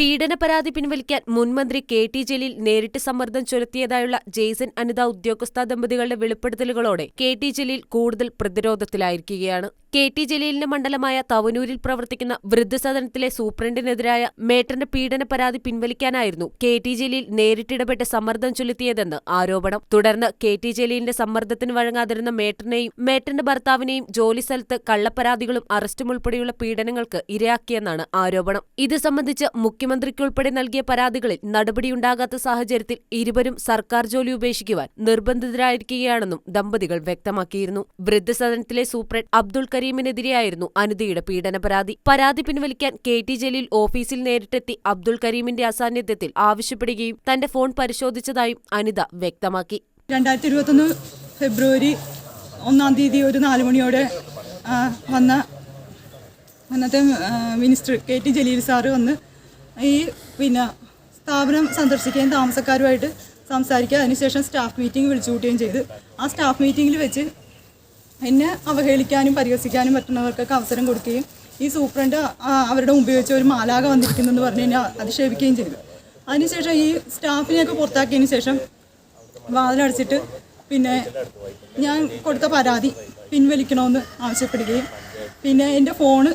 പീഡന പരാതി പിൻവലിക്കാൻ മുൻമന്ത്രി കെ ടി ജലീൽ നേരിട്ട് സമ്മർദ്ദം ചെലുത്തിയതായുള്ള ജെയ്സൺ അനിത ഉദ്യോഗസ്ഥ ദമ്പതികളുടെ വെളിപ്പെടുത്തലുകളോടെ കെ ടി ജലീൽ കൂടുതൽ പ്രതിരോധത്തിലായിരിക്കുകയാണ്. കെ ടി ജലീലിന്റെ മണ്ഡലമായ തവനൂരിൽ പ്രവർത്തിക്കുന്ന വൃദ്ധസദനത്തിലെ സൂപ്രണ്ടിനെതിരായ മേട്ടന്റെ പീഡന പരാതി പിൻവലിക്കാനായിരുന്നു കെ ടി ജലീൽ നേരിട്ടിടപെട്ട് സമ്മർദ്ദം ചെലുത്തിയതെന്ന് ആരോപണം. തുടർന്ന് കെ ടി ജലീലിന്റെ സമ്മർദ്ദത്തിന് വഴങ്ങാതിരുന്ന മേട്ടനെയും മേട്ടന്റെ ഭർത്താവിനെയും ജോലി സ്ഥലത്ത് കള്ളപ്പരാതികളും അറസ്റ്റും ഉൾപ്പെടെയുള്ള പീഡനങ്ങൾക്ക് ഇരയാക്കിയെന്നാണ് ആരോപണം. ഇത് സംബന്ധിച്ച് മുഖ്യമന്ത്രിക്കുൾപ്പെടെ നൽകിയ പരാതികളിൽ നടപടിയുണ്ടാകാത്ത സാഹചര്യത്തിൽ ഇരുവരും സർക്കാർ ജോലി ഉപേക്ഷിക്കുവാൻ നിർബന്ധിതരായിരിക്കുകയാണെന്നും ദമ്പതികൾ വ്യക്തമാക്കിയിരുന്നു. വൃദ്ധസദനത്തിലെ സൂപ്രണ്ട് അബ്ദുൾ കരീമിനെതിരെയായിരുന്നു അനിതയുടെ പീഡന പരാതി. പരാതി പിൻവലിക്കാൻ കെ ടി ജലീൽ ഓഫീസിൽ നേരിട്ടെത്തി അബ്ദുൾ കരീമിന്റെ അസാന്നിധ്യത്തിൽ ആവശ്യപ്പെടുകയും തന്റെ ഫോൺ പരിശോധിച്ചതായും അനിത വ്യക്തമാക്കി. ഫെബ്രുവരി ഒന്നാം തീയതി ഒരു നാല് മണിയോടെ വന്ന അന്നത്തെ minister K T Jaleel sir വന്ന് ഈ പിന്നെ സ്ഥാപനം സന്ദർശിക്കുകയും താമസക്കാരുമായിട്ട് സംസാരിക്കുക. അതിനുശേഷം സ്റ്റാഫ് മീറ്റിംഗ് വിളിച്ചു കൂട്ടുകയും ചെയ്ത് ആ സ്റ്റാഫ് മീറ്റിങ്ങിൽ വെച്ച് എന്നെ അവഹേളിക്കാനും പരിഹസിക്കാനും പറ്റുന്നവർക്കൊക്കെ അവസരം കൊടുക്കുകയും ഈ സൂപ്രണ്ട് അവരുടെ ഉപയോഗിച്ച ഒരു മാലാക വന്നിരിക്കുന്നു എന്ന് പറഞ്ഞ് എന്നെ അധിക്ഷേപിക്കുകയും ചെയ്തു. അതിനുശേഷം ഈ സ്റ്റാഫിനെയൊക്കെ പുറത്താക്കിയതിന് ശേഷം വാതിലടച്ചിട്ട് പിന്നെ ഞാൻ കൊടുത്ത പരാതി പിൻവലിക്കണമെന്ന് ആവശ്യപ്പെടുകയും പിന്നെ എന്റെ ഫോണ്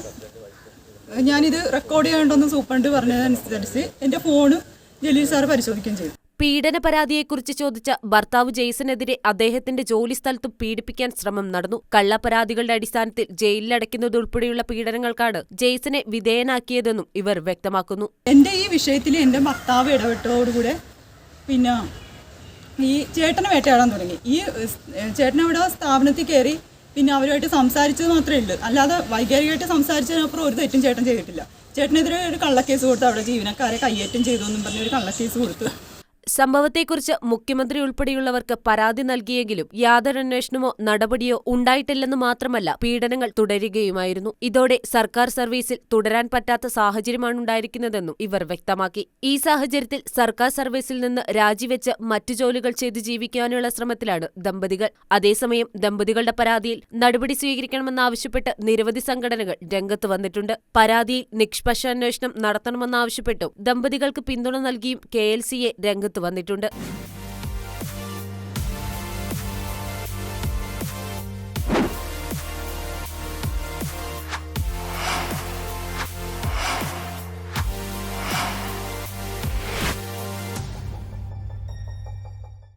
ഞാനിത് റെക്കോർഡ് ചെയ്യേണ്ടെന്ന് സൂപ്രണ്ട് പറഞ്ഞതനുസരിച്ച് എന്റെ ഫോണും ജലീൽ സാർ പരിശോധിക്കുകയും ചെയ്തു. പീഡന പരാതിയെക്കുറിച്ച് ചോദിച്ച ഭർത്താവ് ജെയ്സനെതിരെ അദ്ദേഹത്തിന്റെ ജോലിസ്ഥലത്തും പീഡിപ്പിക്കാൻ ശ്രമം നടന്നു. കള്ളപ്പരാതികളുടെ അടിസ്ഥാനത്തിൽ ജയിലിലടയ്ക്കുന്നതുൾപ്പെടെയുള്ള പീഡനങ്ങൾക്കാണ് ജെയ്സനെ വിധേയനാക്കിയതെന്നും ഇവർ വ്യക്തമാക്കുന്നു. എന്റെ ഈ വിഷയത്തിൽ എന്റെ ഭർത്താവ് ഇടപെട്ടതോടുകൂടെ പിന്നെ ഈ ചേട്ടനെ വേട്ടയാടാൻ തുടങ്ങി. ഈ ചേട്ടനവിടെ സ്ഥാപനത്തിൽ കയറി പിന്നെ അവരുമായിട്ട് സംസാരിച്ചത് മാത്രമേ ഉള്ളൂ അല്ലാതെ വൈകാരികമായിട്ട് സംസാരിച്ചതിനപ്പുറം ഒരു തെറ്റും ചേട്ടൻ ചെയ്തിട്ടില്ല. ചേട്ടനെതിരെ ഒരു കള്ളക്കേസ് കൊടുത്ത് അവിടെ ജീവനക്കാരെ കയ്യേറ്റം ചെയ്തു എന്നും പറഞ്ഞ് ഒരു കള്ളക്കേസ് കൊടുത്തു. സംഭവത്തെക്കുറിച്ച് മുഖ്യമന്ത്രി ഉൾപ്പെടെയുള്ളവർക്ക് പരാതി നൽകിയെങ്കിലും യാതൊരു അന്വേഷണമോ നടപടിയോ ഉണ്ടായിട്ടില്ലെന്ന് മാത്രമല്ല പീഡനങ്ങൾ തുടരുകയുമായിരുന്നു. ഇതോടെ സർക്കാർ സർവീസിൽ തുടരാൻ പറ്റാത്ത സാഹചര്യമാണ് ഉണ്ടായിരിക്കുന്നതെന്നും ഇവർ വ്യക്തമാക്കി. ഈ സാഹചര്യത്തിൽ സർക്കാർ സർവീസിൽ നിന്ന് രാജിവെച്ച് മറ്റു ജോലികൾ ചെയ്ത് ജീവിക്കാനുള്ള ശ്രമത്തിലാണ് ദമ്പതികൾ. അതേസമയം ദമ്പതികളുടെ പരാതിയിൽ നടപടി സ്വീകരിക്കണമെന്നാവശ്യപ്പെട്ട് നിരവധി സംഘടനകൾ രംഗത്ത് വന്നിട്ടുണ്ട്. പരാതിയിൽ നിഷ്പക്ഷ അന്വേഷണം നടത്തണമെന്നാവശ്യപ്പെട്ടും ദമ്പതികൾക്ക് പിന്തുണ നൽകിയും കെ എൽ സിയെ രംഗത്ത് വന്നിട്ടുണ്ട്